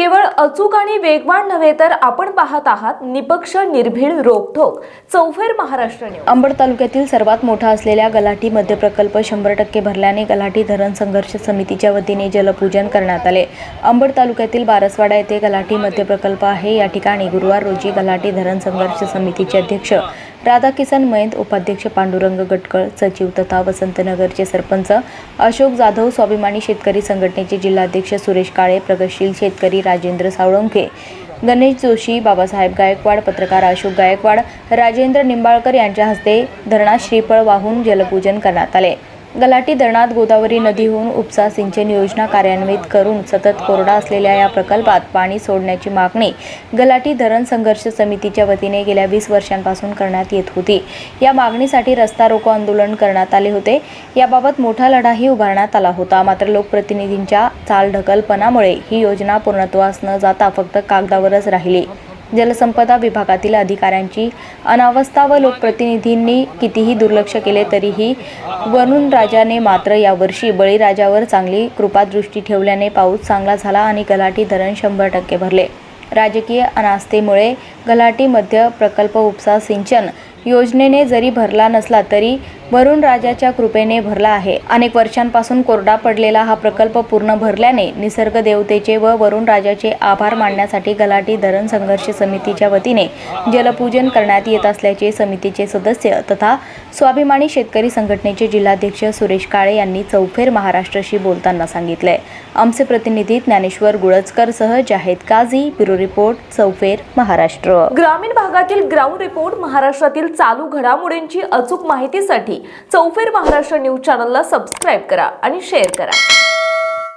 केवळ अचूक आणि वेगवान नव्हे तर आपण पाहत आहात निपक्ष निर्भीड रोखोक चौफेर महाराष्ट्र अंबड तालुक्यातील सर्वात मोठा असलेल्या गलाठी मध्य प्रकल्प शंभर टक्के भरल्याने गलाठी धरण संघर्ष समितीच्या वतीने जलपूजन करण्यात आले. अंबड तालुक्यातील बारसवाडा येथे गलाठी मध्य प्रकल्प आहे. या ठिकाणी गुरुवार रोजी गलाठी धरण संघर्ष समितीचे अध्यक्ष राधाकिसन मयंत उपाध्यक्ष पांडुरंग गटकळ सचिव तथा वसंतनगरचे सरपंच अशोक जाधव स्वाभिमानी शेतकरी संघटनेचे जिल्हाध्यक्ष सुरेश काळे प्रगतशील शेतकरी राजेंद्र साळुंखे गणेश जोशी बाबासाहेब गायकवाड पत्रकार अशोक गायकवाड राजेंद्र निंबाळकर यांच्या हस्ते धरणात श्रीफळ वाहून जलपूजन करण्यात आले. गलाटी धरणात गोदावरी नदीहून उपसा सिंचन योजना कार्यान्वित करून सतत कोरडा असलेल्या या प्रकल्पात पाणी सोडण्याची मागणी गलाटी धरण संघर्ष समितीच्या वतीने गेल्या वीस वर्षांपासून करण्यात येत होती. या मागणीसाठी रस्ता रोको आंदोलन करण्यात आले होते. याबाबत मोठा लढाही उभारण्यात आला होता. मात्र लोकप्रतिनिधींच्या चालढकलपणामुळे ही योजना पूर्णत्वास न जाता फक्त कागदावरच राहिली. जलसंपदा विभागातील अधिकाऱ्यांची अनावस्था व लोकप्रतिनिधींनी कितीही दुर्लक्ष केले तरीही वरुणराजाने मात्र यावर्षी बळीराजावर चांगली कृपादृष्टी ठेवल्याने पाऊस चांगला झाला आणि गलाटी धरण शंभर टक्के भरले. राजकीय अनास्थेमुळे गलाटी मध्य प्रकल्प उपसा सिंचन योजनेने जरी भरला नसला तरी वरुण राजाच्या कृपेने भरला आहे. अनेक वर्षांपासून कोरडा पडलेला हा प्रकल्प पूर्ण भरल्याने निसर्ग देवतेचे व वरुण राजाचे आभार मानण्यासाठी गलाटी धरण संघर्ष समितीच्या वतीने जलपूजन करण्यात येत असल्याचे समितीचे सदस्य तथा स्वाभिमानी शेतकरी संघटनेचे जिल्हाध्यक्ष सुरेश काळे यांनी चौफेर महाराष्ट्राशी बोलताना सांगितले. आमचे प्रतिनिधी ज्ञानेश्वर गुळजकर सह जाहेद काझी ब्युरो रिपोर्ट चौफेर महाराष्ट्र. ग्रामीण भागातील ग्राउंड रिपोर्ट महाराष्ट्रातील चालू घडामोडींची अचूक माहितीसाठी चौफेर महाराष्ट्र न्यूज चॅनलला सबस्क्राईब करा आणि शेअर करा.